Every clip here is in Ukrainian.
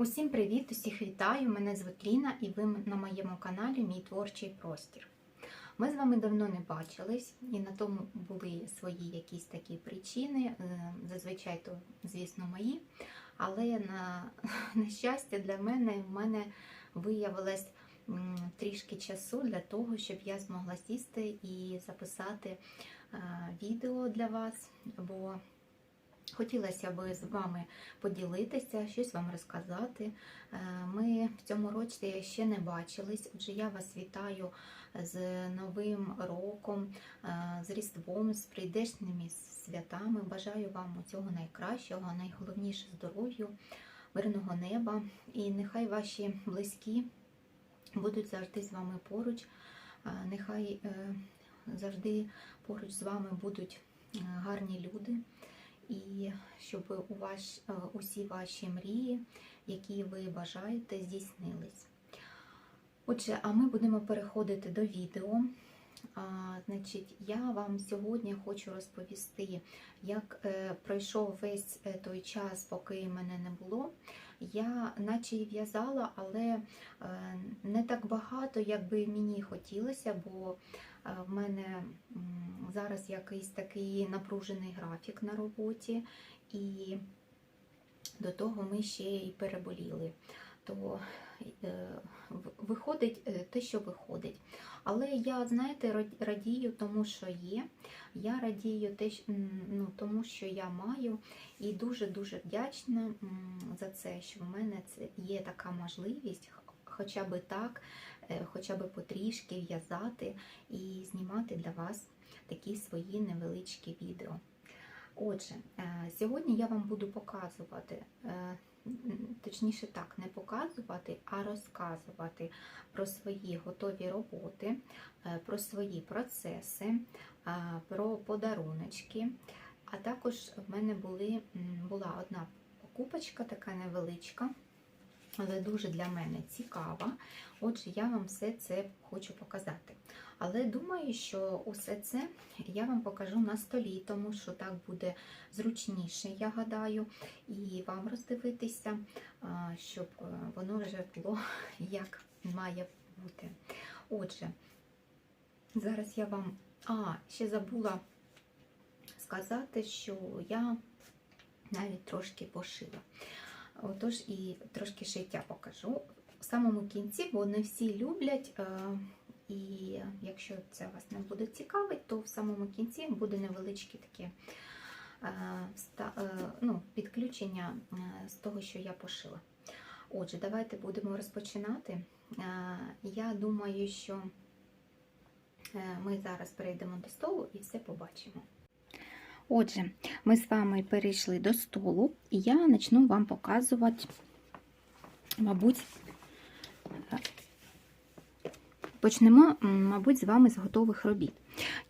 Усім привіт! Усіх вітаю! Мене звуть Ліна і ви на моєму каналі Мій творчий простір. Ми з вами давно не бачились, і на тому були свої якісь такі причини, е, зазвичай то, звісно, мої. Але на, на щастя для мене в мене виявилось трішки часу для того, щоб я змогла сісти і записати е, відео для вас. Бо Хотілося б з вами поділитися, щось вам розказати. Е, Ми в цьому році ще не бачились, отже, я вас вітаю з Новим роком, е, з Різдвом, з прийдешніми святами. Бажаю вам усього найкращого, найголовніше здоров'ю, мирного неба. І нехай ваші близькі будуть завжди з вами поруч. Е, Нехай завжди поруч з вами будуть гарні люди і щоб у ваш, е, усі ваші мрії, які ви бажаєте, здійснились. Отже, а ми будемо переходити до відео. А, значить, я вам сьогодні хочу розповісти, як е, пройшов весь е, той час, поки мене не було. Я наче і в'язала, але е, не так багато, як би мені хотілося, бо в мене зараз якийсь такий напружений графік на роботі, і до того ми ще й переболіли. То е, виходить е, те, що виходить. Але я, знаєте, радію тому, що є. Я радію те, ну, тому, що я маю, і дуже-дуже вдячна за це, що в мене є така можливість, хоча би так, хоча би потрішки в'язати і знімати для вас такі свої невеличкі відео. Отже, е, сьогодні я вам буду показувати, е, точніше так, не показувати, а розказувати про свої готові роботи, е, про свої процеси, е, про подаруночки. А також в мене були, була одна покупочка, така невеличка, але дуже для мене цікава. Отже, я вам все це хочу показати. Але думаю, що усе це я вам покажу на столі, тому що так буде зручніше, я гадаю, і вам роздивитися, щоб е, воно вже було як має бути. Отже, зараз я вам. А, ще забула сказати, що я навіть трошки пошила. Отож, і трошки шиття покажу. В самому кінці, бо не всі люблять. е, І якщо це вас не буде цікавить, то в самому кінці буде невеличке таке е, ну, підключення е, з того, що я пошила. Отже, давайте будемо розпочинати. Я думаю, що ми зараз перейдемо до столу і все побачимо. Отже, ми з вами перейшли до столу, і я почну вам показувати, мабуть, почнемо, мабуть, з вами з готових робіт.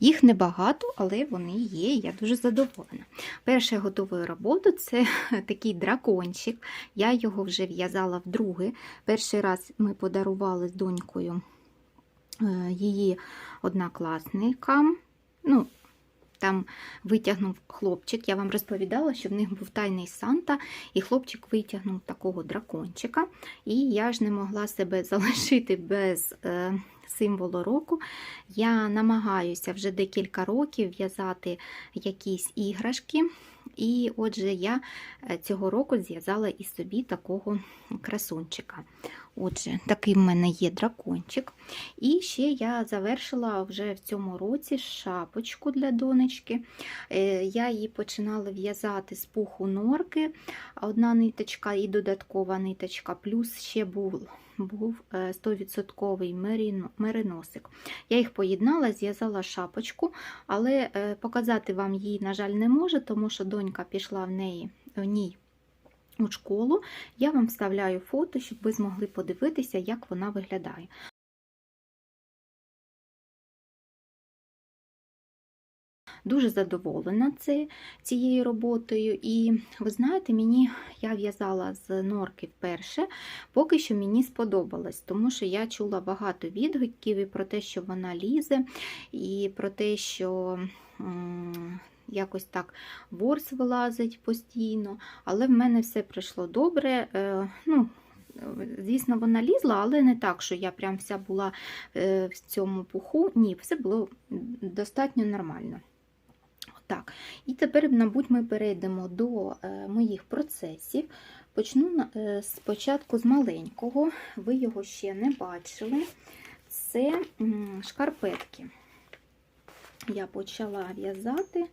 Їх небагато, але вони є, я дуже задоволена. Перша готова робота це такий дракончик. Я його вже в'язала вдруге. Перший раз ми подарували з донькою е, її однокласникам. Ну, там витягнув хлопчик. Я вам розповідала, що в них був тайний Санта, і хлопчик витягнув такого дракончика. І я ж не могла себе залишити без е, символу року. Я намагаюся вже декілька років в'язати якісь іграшки. І отже, я е, цього року зв'язала і собі такого красунчика. Отже, такий в мене є дракончик. І ще я завершила вже в цьому році шапочку для донечки. Е, Я її починала в'язати з пуху норки, одна ниточка і додаткова ниточка, плюс ще був був е, 100% мериносик. Я їх поєднала, зв'язала шапочку, але е, показати вам її, на жаль, не можу, тому що донька пішла в неї в ній у школу. Я вам вставляю фото, щоб ви змогли подивитися, як вона виглядає. Дуже задоволена цією роботою. І ви знаєте, мені я в'язала з норки вперше, поки що мені сподобалось, тому що я чула багато відгуків і про те, що вона лізе, і про те, що якось так ворс вилазить постійно. Але в мене все пройшло добре. Е, ну, звісно, вона лізла, але не так, що я прям вся була е, в цьому пуху. Ні, все було достатньо нормально. Так, і тепер, мабуть, ми перейдемо до е, моїх процесів. Почну е, спочатку з маленького, ви його ще не бачили. Це шкарпетки. Я почала в'язати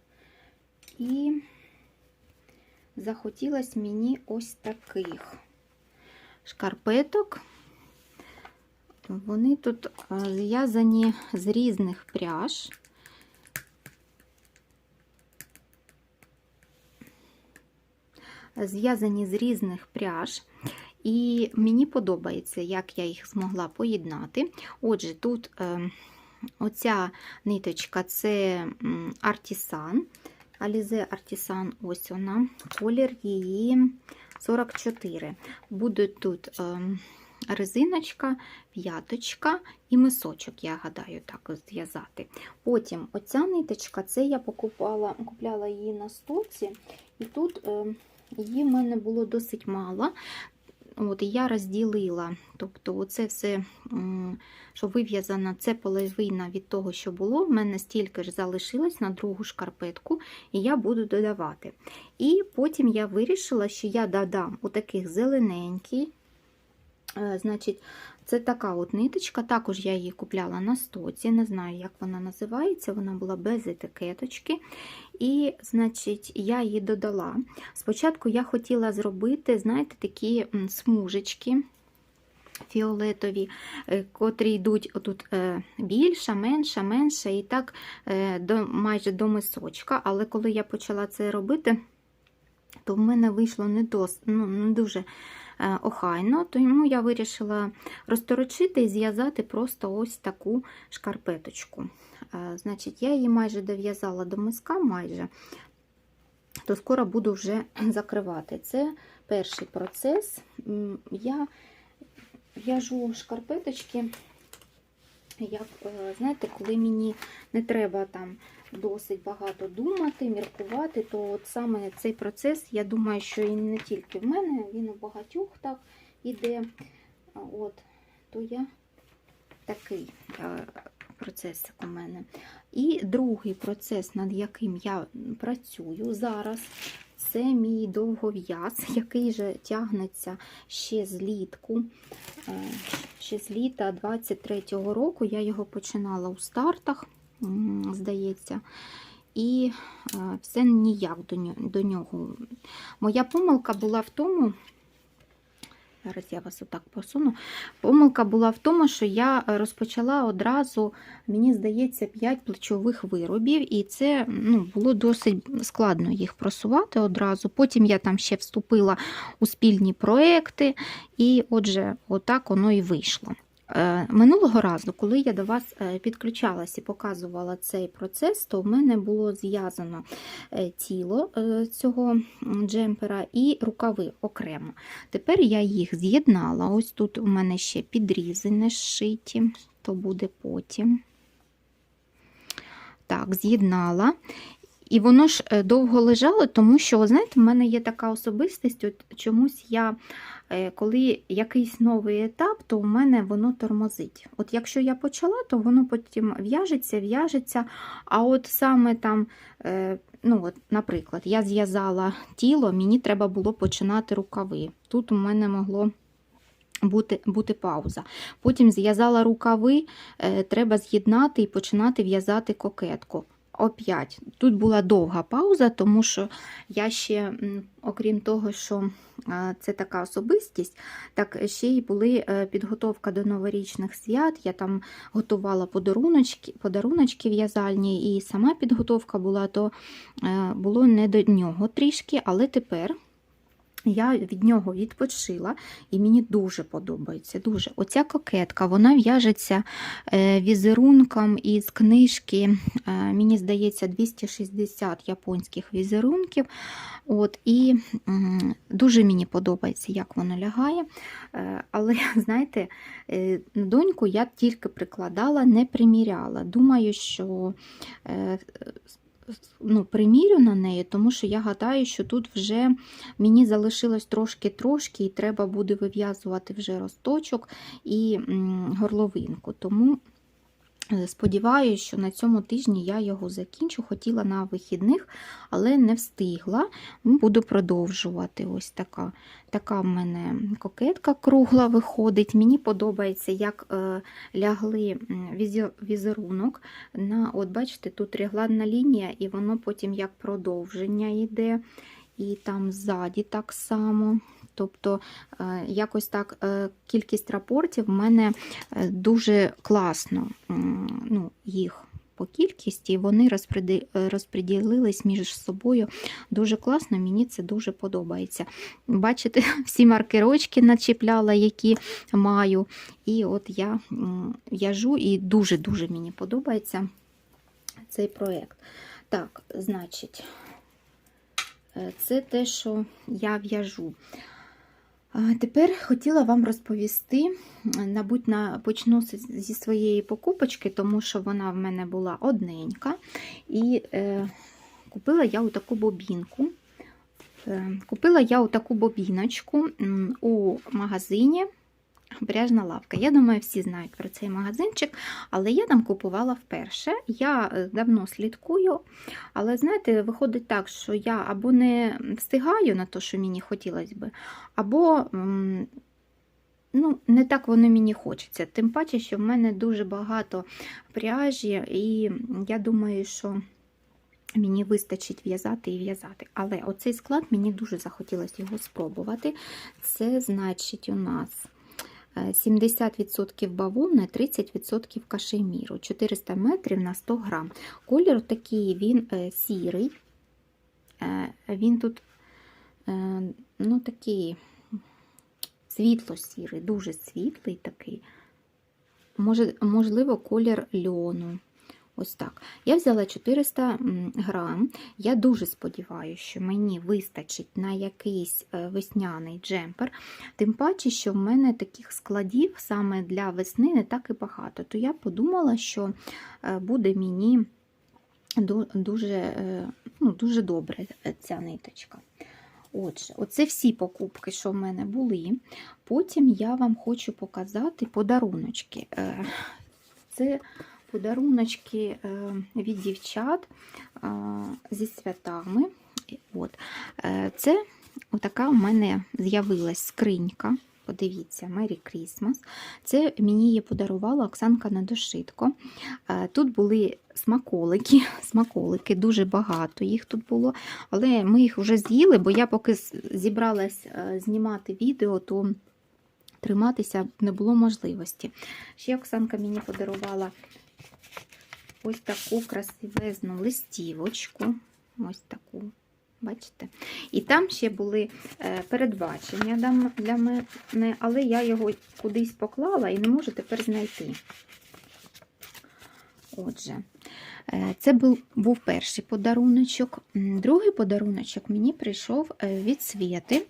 і захотілося мені ось таких шкарпеток. Вони тут е, зв'язані з різних пряж. Зв'язані з різних пряж. І мені подобається, як я їх змогла поєднати. Отже, тут е, оця ниточка це Artisan, Alize Artisan, ось вона, колір її 44. Буде тут е, резиночка, п'яточка і мисочок, я гадаю, так зв'язати. Потім оця ниточка, це я покупала, купляла її на стоці, і тут е, її в мене було досить мало. От, я розділила, тобто оце все, що вив'язано, це половина від того, що було. В мене стільки ж залишилось на другу шкарпетку, і я буду додавати. І потім я вирішила, що я додам отаких зелененький. Е, Значить, це така от ниточка, також я її купляла на стоці, не знаю, як вона називається, вона була без етикеточки. І, значить, я її додала. Спочатку я хотіла зробити, знаєте, такі смужечки фіолетові, е, котрі йдуть отут е, більша, менша, менша, і так до, майже до мисочка. Але коли я почала це робити, то в мене вийшло не, дос, ну, не дуже охайно, тому я вирішила розторочити і зв'язати просто ось таку шкарпеточку. Е, Значить, я її майже дов'язала до миска, майже, то скоро буду вже закривати. Це перший процес. Я в'яжу шкарпеточки, як, е, знаєте, коли мені не треба там досить багато думати, міркувати, то от саме цей процес, я думаю, що і не тільки в мене, він у багатьох так іде. От, то я такий е, процесик у мене. І другий процес, над яким я працюю зараз, це мій довгов'яз, який же тягнеться ще з літку. Е, Ще з літа 23-го року я його починала у стартах, здається. І е, все ніяк до нього. Моя помилка була в тому, зараз я вас отак посуну. Помилка була в тому, що я розпочала одразу, мені здається, 5 плечових виробів, і це ну, було досить складно їх просувати одразу. Потім я там ще вступила у спільні проекти, і отже, отак воно і вийшло. Е, Минулого разу, коли я до вас е, підключалась і показувала цей процес, то в мене було зв'язано е, тіло цього джемпера і рукави окремо. Тепер я їх з'єднала. Ось тут у мене ще підрізи не зшиті, то буде потім. Так, з'єднала. І воно ж довго лежало, тому що, знаєте, в мене є така особистість, от чомусь я, коли якийсь новий етап, то у мене воно тормозить. От якщо я почала, то воно потім в'яжеться, в'яжеться. А от саме там, е, ну от, наприклад, я зв'язала тіло, мені треба було починати рукави. Тут у мене могло. Бути, бути пауза. Потім зв'язала рукави, е, треба з'єднати і починати в'язати кокетку. Оп'ять. Тут була довга пауза, тому що я ще, окрім того, що е, це така особистість, так ще й були е, підготовка до новорічних свят. Я там готувала подаруночки, подаруночки в'язальні, і сама підготовка була, то е, було не до нього трішки, але тепер. Я від нього відпочила, і мені дуже подобається. Дуже. Оця кокетка вона в'яжеться е, візерунком із книжки, е, мені здається, 260 японських візерунків. От, І дуже мені подобається, як воно лягає. Е, Але, знаєте, доньку я тільки прикладала, не приміряла. Думаю, що ну, примірю на неї, тому що я гадаю, що тут вже мені залишилось трошки-трошки, і треба буде вив'язувати вже росточок і горловинку. Тому сподіваюся, що на цьому тижні я його закінчу. Хотіла на вихідних, але не встигла. Буду продовжувати. Ось така. Така в мене кокетка кругла виходить. Мені подобається, як е, лягли візерунок. На, от бачите, тут регланна лінія, і воно потім як продовження йде. І там ззаді так само. Тобто, е, якось так е, кількість рапортів в мене е, дуже класно ну, їх по кількості, вони розподілились між собою дуже класно, мені це дуже подобається. Бачите, всі маркерочки начіпляла, які маю. І от я в'яжу, і дуже-дуже мені подобається цей проєкт. Так, значить, це те, що я в'яжу. Тепер хотіла вам розповісти, мабуть, почну зі своєї покупочки, тому що вона в мене була одненька. І е, купила я отаку бобінку. Е, купила я отаку бобіночку у магазині Пряжна лавка. Я думаю, всі знають про цей магазинчик, але я там купувала вперше. Я е, давно слідкую, але знаєте, виходить так, що я або не встигаю на те, що мені хотілося би, або ну, не так воно мені хочеться. Тим паче, що в мене дуже багато пряжі, і я думаю, що. Мені вистачить в'язати і в'язати. Але оцей склад мені дуже захотілося його спробувати. Це значить у нас 70% бавовни, 30% кашеміру, 400 метрів на 100 грам. Колір такий він е, сірий. Е, Він тут е, ну, такий світло-сірий, дуже світлий такий. Може, можливо, колір льону. Ось так. Я взяла 400 грам. Я дуже сподіваюся, що мені вистачить на якийсь е, весняний джемпер. Тим паче, що в мене таких складів саме для весни не так і багато. То я подумала, що е, буде мені дуже, е, ну, дуже добре ця ниточка. Отже, оце всі покупки, що в мене були. Потім я вам хочу показати подаруночки. Це подаруночки е, від дівчат е, зі святами. От. Е, Це отака у мене з'явилась скринька. Подивіться, Merry Christmas. Це мені її подарувала Оксанка Недошитко. Е, Тут були смаколики, смаколики, дуже багато їх тут було, але ми їх вже з'їли, бо я поки зібралась знімати відео, то триматися не було можливості. Ще Оксанка мені подарувала ось таку красивезну листівочку. Ось таку. Бачите? І там ще були е, передбачення для мене, але я його кудись поклала і не можу тепер знайти. Отже, е, це був, був перший подаруночок. Другий подаруночок мені прийшов е, від Свєти.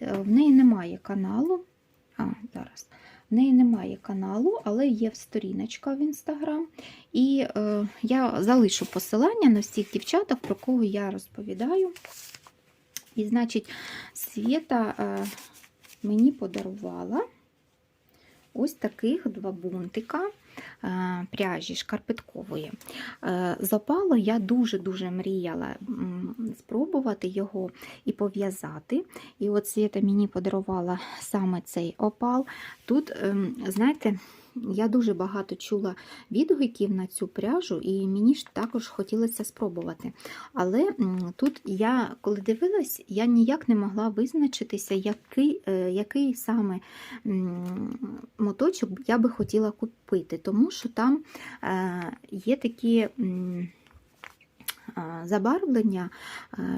В неї немає каналу. А, зараз. В неї немає каналу, але є сторіночка в інстаграм. І е, я залишу посилання на всіх дівчаток, про кого я розповідаю. І, значить, Свєта е, мені подарувала ось таких два бунтика пряжі шкарпеткової. Запало з опалу я дуже-дуже мріяла спробувати його і пов'язати. І от Світа мені подарувала саме цей опал. Тут, ем, знаєте, я дуже багато чула відгуків на цю пряжу, і мені ж також хотілося спробувати. Але тут я, коли дивилась, я ніяк не могла визначитися, який, е, який саме моточок я би хотіла купити, тому що там е, є такі. Забарвлення,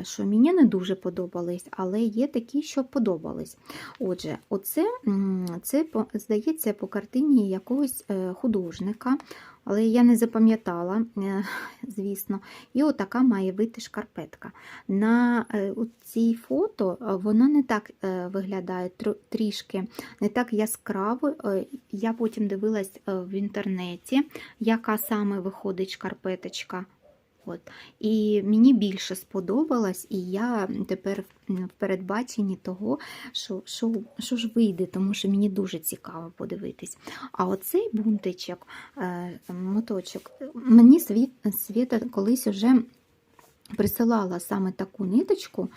що мені не дуже подобались, але є такі, що подобались. Отже, оце це здається по картині якогось е, художника, але я не запам'ятала, е, звісно. І отака має вийти шкарпетка. На е, цій фото вона не так виглядає трішки, не так яскраво. Я потім дивилась в інтернеті, яка саме виходить шкарпеточка. От. І мені більше сподобалось, і я тепер в передбаченні того, що, що, що ж вийде, тому що мені дуже цікаво подивитись. А оцей бунтичок, е, моточок, мені Світа колись вже присилала саме таку ниточку,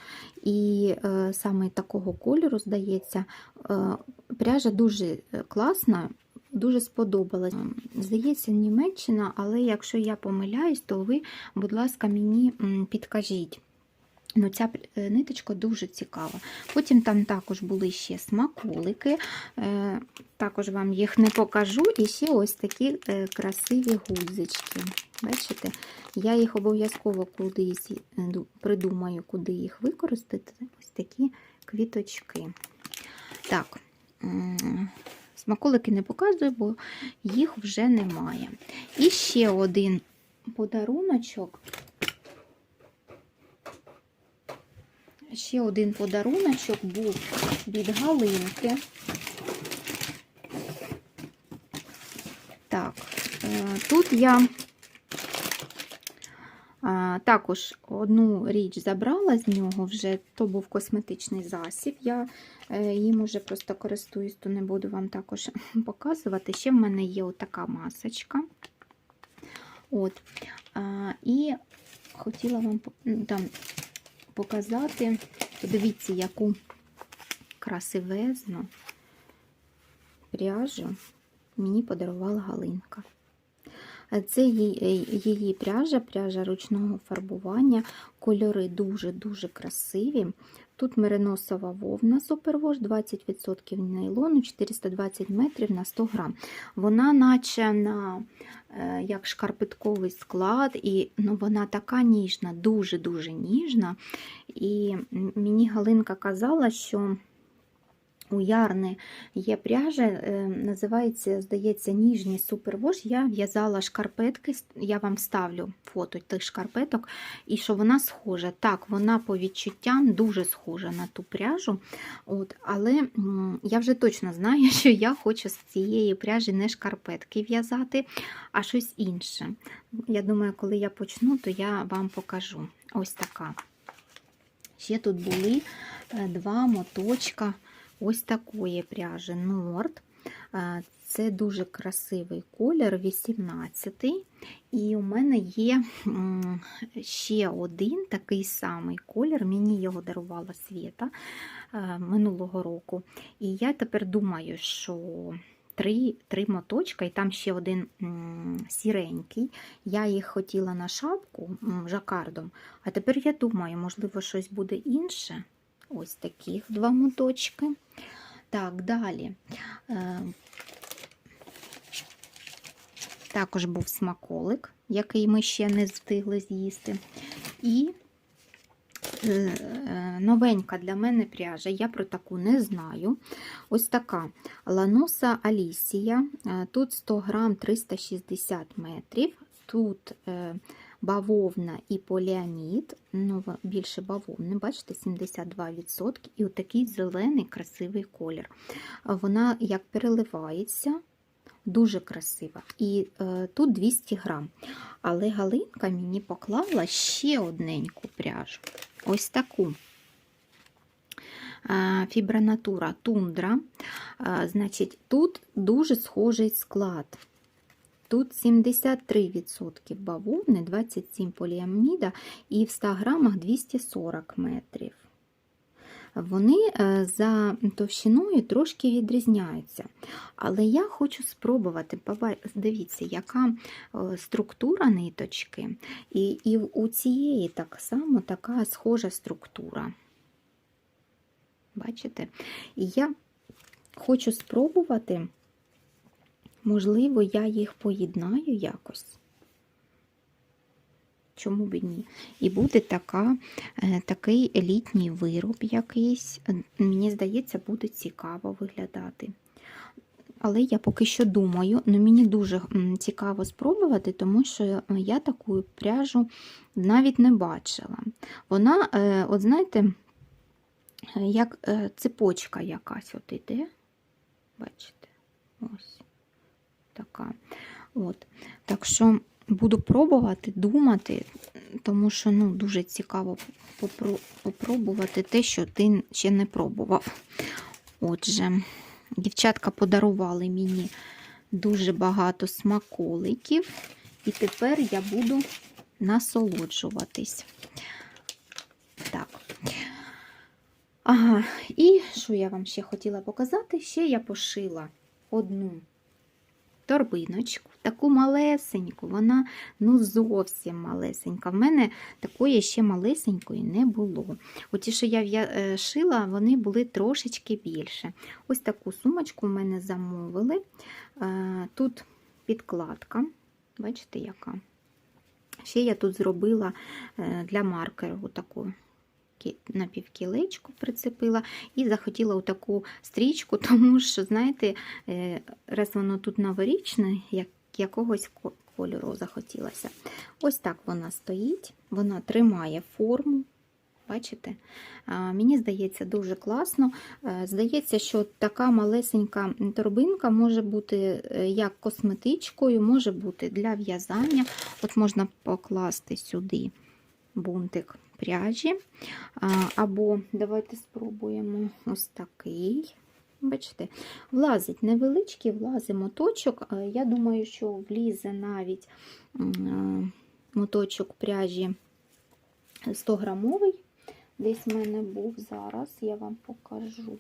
і е, саме такого кольору, здається, е, пряжа дуже класна. Дуже сподобалась. Здається, Німеччина, але якщо я помиляюсь, то ви, будь ласка, мені підкажіть. Ну, ця е, ниточка дуже цікава. Потім там також були ще смаколики, е, також вам їх не покажу. І ще ось такі е, красиві гудзички. Бачите? Я їх обов'язково кудись придумаю, куди їх використати. Ось такі квіточки. Так, смаколики не показую, бо їх вже немає. І ще один подаруночок. Ще один подаруночок був від Галинки. Так, е, тут я також одну річ забрала з нього, вже то був косметичний засіб. Я е, їм уже просто користуюсь, то не буду вам також показувати. Ще в мене є отака масочка. От. І хотіла вам ну, там показати. Подивіться, яку красивезну пряжу мені подарувала Галинка. Це її, її пряжа, пряжа ручного фарбування. Кольори дуже-дуже красиві. Тут мериносова вовна супервош, 20% нейлону, 420 метрів на 100 грам. Вона наче на е, як шкарпетковий склад, і ну, вона така ніжна, дуже-дуже ніжна. І мені Галинка казала, що у Ярни є пряжа, е, називається, здається, ніжні супервош. Я в'язала шкарпетки, я вам ставлю фото тих шкарпеток, і що вона схожа. Так, вона по відчуттям дуже схожа на ту пряжу. От, але я вже точно знаю, що я хочу з цієї пряжі не шкарпетки в'язати, а щось інше. Я думаю, коли я почну, то я вам покажу. Ось така. Ще тут були е, два моточка ось такої пряжі Норд. Це дуже красивий колір, 18 І у мене є ще один такий самий колір. Мені його дарувала Свєта е, минулого року. І я тепер думаю, що три, три моточка, і там ще один сіренький. Я їх хотіла на шапку жакардом, а тепер я думаю, можливо, щось буде інше. Ось таких два моточки. Так, далі. Е, Також був смаколик, який ми ще не встигли з'їсти. І е, е, новенька для мене пряжа, я про таку не знаю. Ось така Ланоса Алісія. Тут 100 грам 360 метрів. Тут бавовна і поліамід, ну, більше бавовни, бачите, 72%. І отакий зелений красивий колір. Вона як переливається, дуже красива. І е, тут 200 грам. Але Галинка мені поклала ще одненьку пряжу. Ось таку. А, Фібронатура тундра. Значить, тут дуже схожий склад. Тут 73% бавовни, 27 поліаміда і в 100 грамах 240 метрів. Вони е, за товщиною трошки відрізняються. Але я хочу спробувати. Дивіться, яка е, структура ниточки, і, і у цієї так само така схожа структура. Бачите? І я хочу спробувати, можливо, я їх поєднаю якось. Чому б ні? І буде така, е, такий елітній вироб якийсь. Мені здається, буде цікаво виглядати. Але я поки що думаю, ну мені дуже цікаво спробувати, тому що е, я таку пряжу навіть не бачила. Вона, е, от знаєте, як цепочка якась от іде. Бачите? Ось така. От. Так що буду пробувати, думати. тому що ну, дуже цікаво попро- попробувати те, що ти ще не пробував. Отже, дівчатка подарували мені дуже багато смаколиків, і тепер я буду насолоджуватись. Так. Ага, і що я вам ще хотіла показати? Ще я пошила одну торбиночку, таку малесеньку, вона ну зовсім малесенька. В мене такої ще малесенької не було. Оті, що я е, шила, вони були трошечки більше. Ось таку сумочку в мене замовили. Е, Тут підкладка, бачите, яка. Ще я тут зробила е, для маркеру таку кі- напівкілечку прицепила і захотіла у таку стрічку, тому що, знаєте, е, раз воно тут новорічне, як якогось кольору захотілося. Ось так вона стоїть, вона тримає форму. Бачите? Мені здається, дуже класно. Е, Здається, що така малесенька торбинка може бути е, як косметичкою, може бути для в'язання. От можна покласти сюди бунтик пряжі. Або давайте спробуємо ось такий. Бачите, влазить невеличкий, влазить моточок. Я думаю, що влізе навіть моточок пряжі 100 грамовий. Десь в мене був зараз, я вам покажу.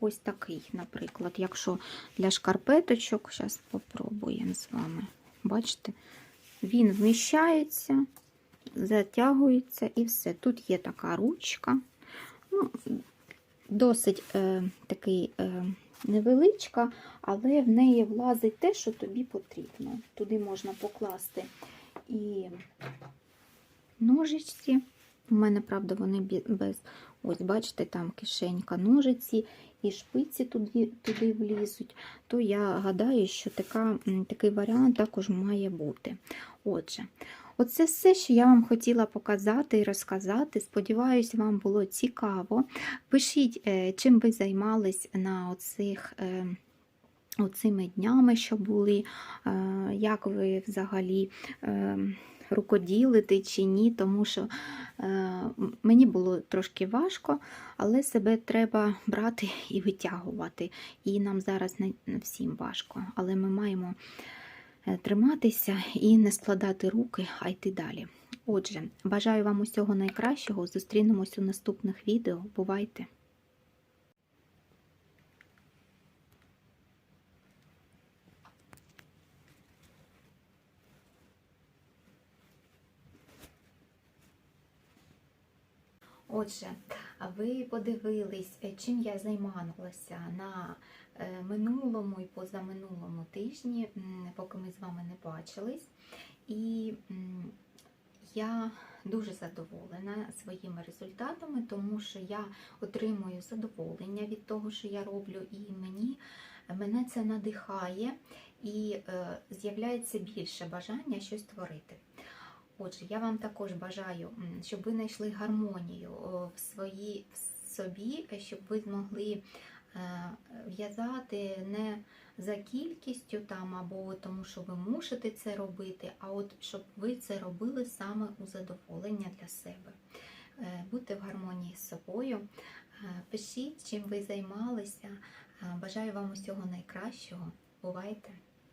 Ось такий, наприклад, якщо для шкарпеточок, зараз попробуємо з вами. Бачите, він вміщається, затягується і все. Тут є така ручка. Ну, досить е, такий е, невеличка, але в неї влазить те, що тобі потрібно. Туди можна покласти і ножичці. У мене, правда, вони без. Ось, бачите, там кишенька ножиці і шпиці туди, туди влізуть. То я гадаю, що така, такий варіант також має бути. Отже, оце все, що я вам хотіла показати і розказати. Сподіваюсь, вам було цікаво. Пишіть, е, чим ви займались на оцих. е, Оцими днями, що були, е, як ви взагалі рукоділите чи ні, тому що мені було трошки важко, але себе треба брати і витягувати. І нам зараз не всім важко, але ми маємо триматися і не складати руки, а йти далі. Отже, бажаю вам усього найкращого. Зустрінемось у наступних відео. Бувайте! Отже, ви подивились, е, чим я займалася на е, минулому і позаминулому тижні, поки ми з вами не бачились. І я дуже задоволена своїми результатами, тому що я отримую задоволення від того, що я роблю, і мені мене це надихає і е, з'являється більше бажання щось творити. Отже, я вам також бажаю, щоб ви знайшли гармонію в своїй в собі, е, щоб ви змогли е, в'язати не за кількістю там або тому, що ви мусите це робити, а от щоб ви це робили саме у задоволення для себе. Бути Будьте в гармонії з собою. Е, Пишіть, чим ви займалися. Е, Бажаю вам усього найкращого. Бувайте!